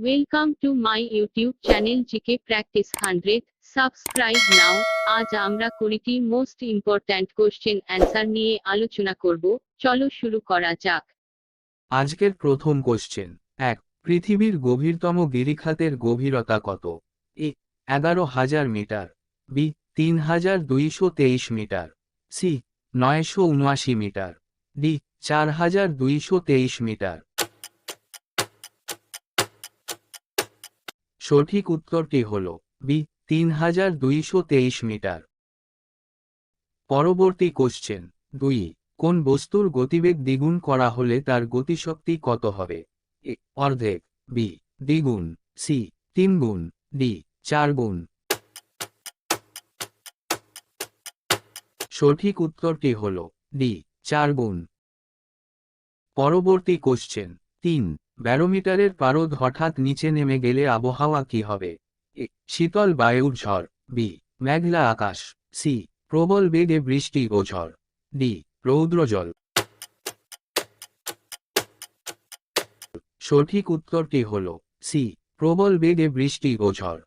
Welcome to my YouTube channel GK Practice 100. Subscribe now. আজ আমরা কুড়িটি মোস্ট ইম্পর্ট্যান্ট কোশ্চেন অ্যান্সার নিয়ে আলোচনা করব। চলো শুরু করা যাক। আজকের প্রথম কোশ্চেন এক, পৃথিবীর গভীরতম গিরিখাতের গভীরতা কত? এ, এগারো হাজার মিটার। বি, তিন হাজার দুইশো তেইশ মিটার। সি, নয়শো উনআশি মিটার। ডি, চার হাজার দুইশো তেইশ মিটার। সঠিক উত্তরটি হল বি তিন হাজার দুইশো তেইশ মিটার। পরবর্তী কোশ্চেন দুই, কোন বস্তুর গতিবেগ দ্বিগুণ করা হলে তার গতিশক্তি কত হবে? এ, অর্ধেক। বি দ্বিগুণ। সি তিন গুণ ডি চার গুণ সঠিক উত্তরটি হল ডি চার গুণ পরবর্তী কোশ্চেন তিন ব্যারোমিটারের পারদ হঠাৎ নিচে নেমে গেলে আবহাওয়া কি হবে? এ, শীতল বায়ুর ঝড়। বি, মেঘলা আকাশ। সি, প্রবল বেগে বৃষ্টি ও ঝড়। ডি রৌদ্রজল সঠিক উত্তরটি হল সি, প্রবল বেগে বৃষ্টি ও ঝড়।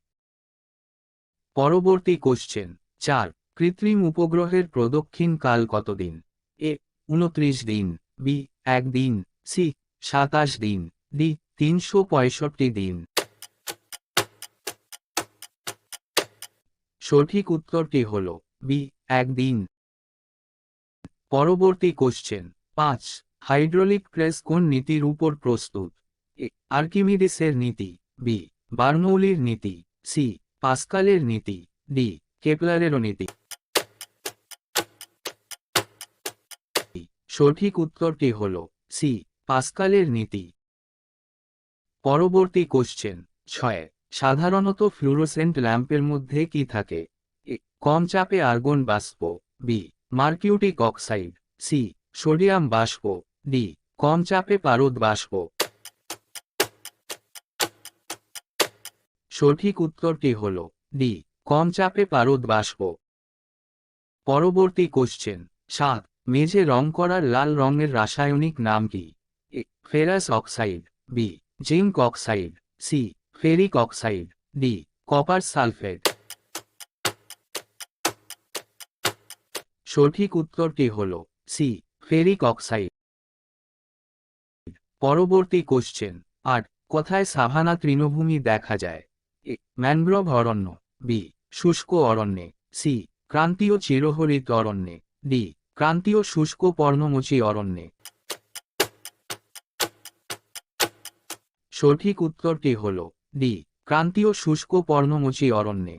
পরবর্তী কোশ্চেন। চার, কৃত্রিম উপগ্রহের প্রদক্ষিণ কাল কতদিন? এ উনত্রিশ দিন। বি এক দিন সি, সাতাশ দিন। ডি তিনশো পঁয়ষট্টি দিন। সঠিক উত্তরটি হল বি এক দিন পরবর্তী কোশ্চেন পাঁচ হাইড্রোলিক প্রেস কোন নীতির উপর প্রস্তুত? আর্কিমিডিসের নীতি, বি বার্নৌলির নীতি, সি, পাস্কালের নীতি, ডি, কেপলারেরও নীতি। সঠিক উত্তরটি হল সি, পাস্কালের নীতি। পরবর্তী কোশ্চেন ছয়, সাধারণত ফ্লুরোসেন্ট ল্যাম্পের মধ্যে কি থাকে? কম চাপে আর্গন বাষ্প, B mercuric oxide C sodium বাষ্প ডি কম চাপে পারদ বাষ্প। সঠিক উত্তরটি হল ডি কম চাপে পারদ বাষ্প। পরবর্তী কোশ্চেন সাত, মেঝে রং করার লাল রঙের রাসায়নিক নাম কি? A, ferrous oxide B zinc oxide, C, ferric oxide, D, copper sulphate. সঠিক উত্তরটি হল সি, ফেরিক অক্সাইড। পরবর্তী কোশ্চেন আট কোথায় সাভানা তৃণভূমি দেখা যায়? এ, ম্যানগ্রোভ অরণ্য, বি, শুষ্ক অরণ্যে, সি, ক্রান্তীয় চিরহরিত অরণ্যে, ডি, ক্রান্তীয় শুষ্ক পর্ণমোচী অরণ্যে। সঠিক উত্তরটি হল ডি ক্রান্তীয় শুষ্ক পর্ণমোচী অরণ্যে।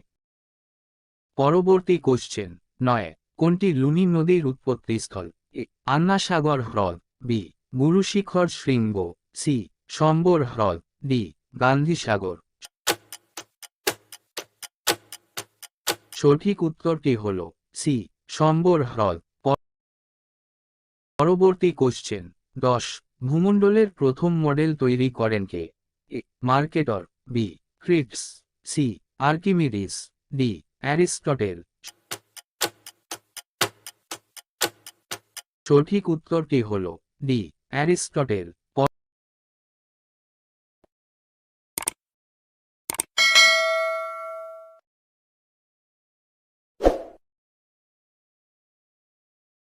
পরবর্তী কোশ্চেন নয়, কোনটি লুনি নদীর উৎপত্তিস্থল? এ, আন্নাসাগর হ্রদ বি গুরুশিখর শৃঙ্গ সি সম্বর হ্রদ ডি গান্ধীসাগর। সঠিক উত্তরটি হল সি সম্বর হ্রদ। পরবর্তী কোশ্চেন দশ ভূমণ্ডলের প্রথম মডেল তৈরি করেন কে? A, Mercator, B, Crates, C, Archimedes, D, Aristotle. সঠিক উত্তরটি হল? D, Aristotle.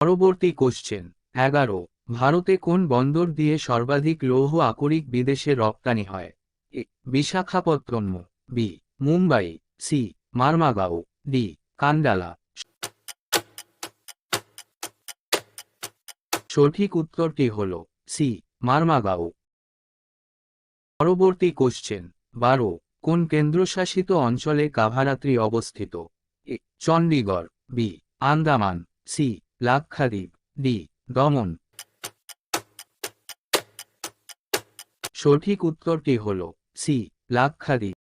পরবর্তী কোশ্চেন এগারো। ভারতে কোন বন্দর দিয়ে সর্বাধিক লৌহ আকরিক বিদেশে রপ্তানি হয়? A, Visakhapatnam, B, Mumbai, C, Marmagao, D, Kandla. সঠিক উত্তরটি হল সি, মারমাগাঁও। পরবর্তী কোশ্চেন বারো, কোন কেন্দ্রশাসিত অঞ্চলে কাভারাত্রি অবস্থিত? A Chandigarh B, Andaman, C, Lakshadweep, D, Daman. সঠিক উত্তরটি হল? সি, লাক্ষাদ্বীপ।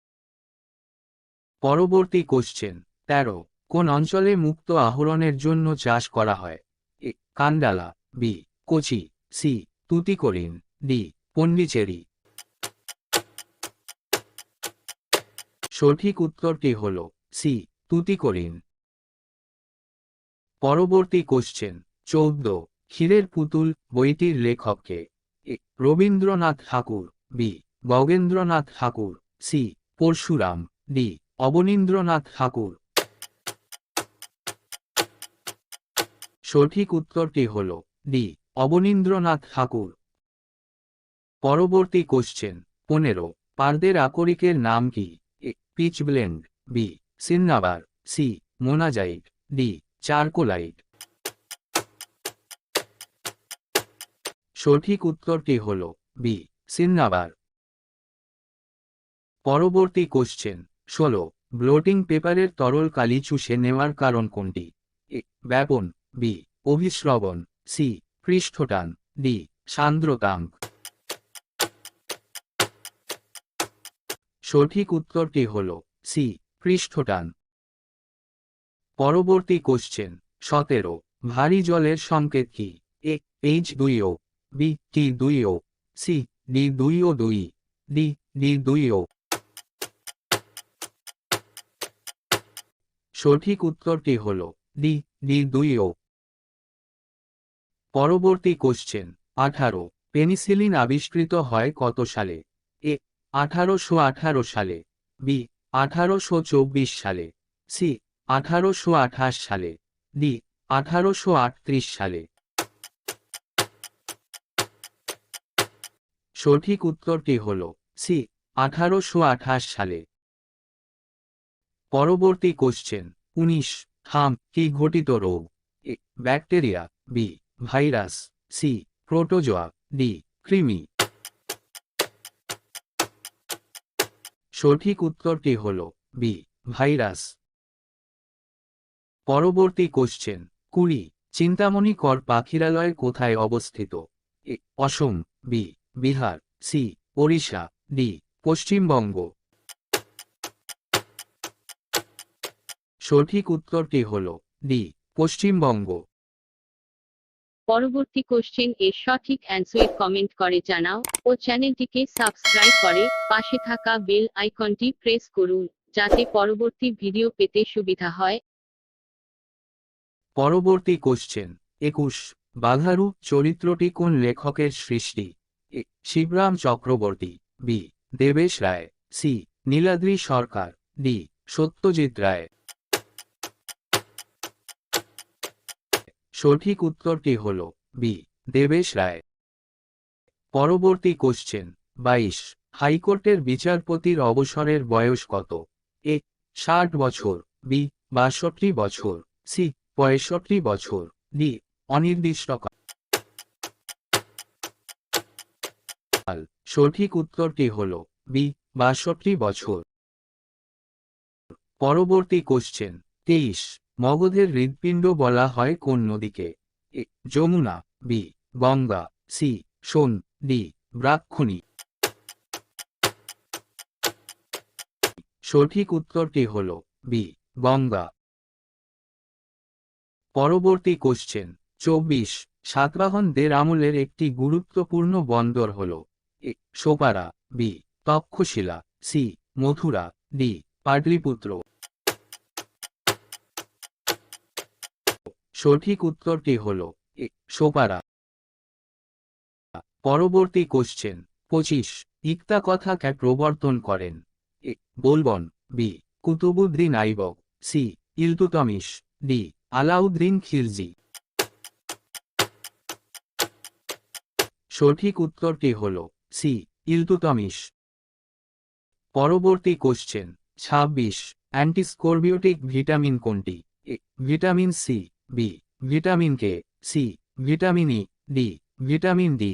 পরবর্তী কোশ্চেন তেরো, কোন অঞ্চলে মুক্ত আহরণের জন্য চাষ করা হয়? A, Kandla, B, Kochi, C, Tuticorin, D, Pondicherry. সঠিক উত্তরটি হল? সি, তুতিকোরিন। পরবর্তী কোশ্চেন চৌদ্দ, ক্ষীরের পুতুল, বইটির লেখককে। Rabindranath Tagore, B, Gaganendranath Tagore, C, Parashuram, D, Abanindranath Tagore. সঠিক উত্তরটি হল, ডি, অবনীন্দ্রনাথ ঠাকুর। পরবর্তী কোশ্চেন পনেরো, পারদের আকরিকের নাম কি? Pitchblende B, cinnabar, C, monazite, D, chalcolite. সঠিক উত্তরটি হল বি, সিন্নাবার। পরবর্তী কোশ্চেন ষোলো ব্লোটিং পেপারের তরল কালি চুষে নেওয়ার কারণ কোনটি? এ, ব্যাপন, বি, অভিশ্রবণ, সি, পৃষ্ঠটান, ডি, সান্দ্রতাঙ্ক। সঠিক উত্তরটি হল সি, পৃষ্ঠটান। পরবর্তী কোশ্চেন সতেরো, ভারী জলের সংকেত কি? এ, এইচ দুই ও। বি টি দুই ও সি ডি দুই ও দুই ডি ডি দুই ও সঠিক উত্তরটি হল ডি ডি দুই ও পরবর্তী কোশ্চেন আঠারো, পেনিসিলিন আবিষ্কৃত হয় কত সালে? এ, আঠারোশো আঠারো সালে বি আঠারোশো চব্বিশ সালে সি আঠারোশো আঠাশ সালে ডি আঠারোশো আটত্রিশ সালে। সঠিক উত্তরটি হল সি আঠারোশো আঠাশ সালে। পরবর্তী কোশ্চেন উনিশ, হাম, কি ঘটিত রোগ? A, bacteria B virus C protozoa D কৃমি। সঠিক উত্তরটি হল বি ভাইরাস। পরবর্তী কোশ্চেন কুড়ি চিন্তামণি কর পাখিরালয় কোথায় অবস্থিত? A, Assam B Bihar C Odisha D Paschimbanga. সঠিক উত্তরটি হল ডি পশ্চিমবঙ্গ। পরবর্তী কোশ্চেন এর সঠিক অ্যান্সার কমেন্ট করে জানাও ও চ্যানেলটিকে সাবস্ক্রাইব করে পাশে থাকা বেল আইকনটি প্রেস করুন যাতে পরবর্তী ভিডিও পেতে সুবিধা হয়। পরবর্তী কোশ্চেন একুশ বাঘারু চরিত্রটি কোন লেখকের সৃষ্টি? Shibram Chakraborty, B, Debesh Roy, C, Niladri Sarkar, D, Satyajit Ray. সঠিক উত্তরটি হল, বি, দেবেশ রায়। পরবর্তী কোশ্চেন বাইশ, হাইকোর্টের বিচারপতির অবসরের বয়স কত? এ, ষাট বছর, বি, বাষট্টি বছর, সি, পঁয়ষট্টি বছর, ডি, অনির্দিষ্টকাল। সঠিক উত্তরটি হল বি, বাষট্টি বছর। পরবর্তী কোশ্চেন তেইশ, মগধের হৃৎপিণ্ড বলা হয় কোন নদীকে? A, Yamuna, B, Ganga, C, Son, D Brahmani সঠিক উত্তরটি হল বি, গঙ্গা। পরবর্তী কোশ্চেন চব্বিশ সাতবাহনদের আমলের একটি গুরুত্বপূর্ণ বন্দর হল A Sopara B, Taxila, C, Mathura, D, Pataliputra. সঠিক উত্তরটি হল, এ সোপারা পরবর্তী কোশ্চেন পঁচিশ, ইক্তা কথা কে প্রবর্তন করেন? A, Balban, B, Qutbuddin Aibak, C, Iltutmish, D, Alauddin Khilji. সঠিক উত্তরটি হল সি ইলতুতমিশ পরবর্তী কোশ্চেন ছাব্বিশ অ্যান্টিস্কোরবিওটিক ভিটামিন কোনটি? Vitamin C B vitamin K C vitamin E D vitamin D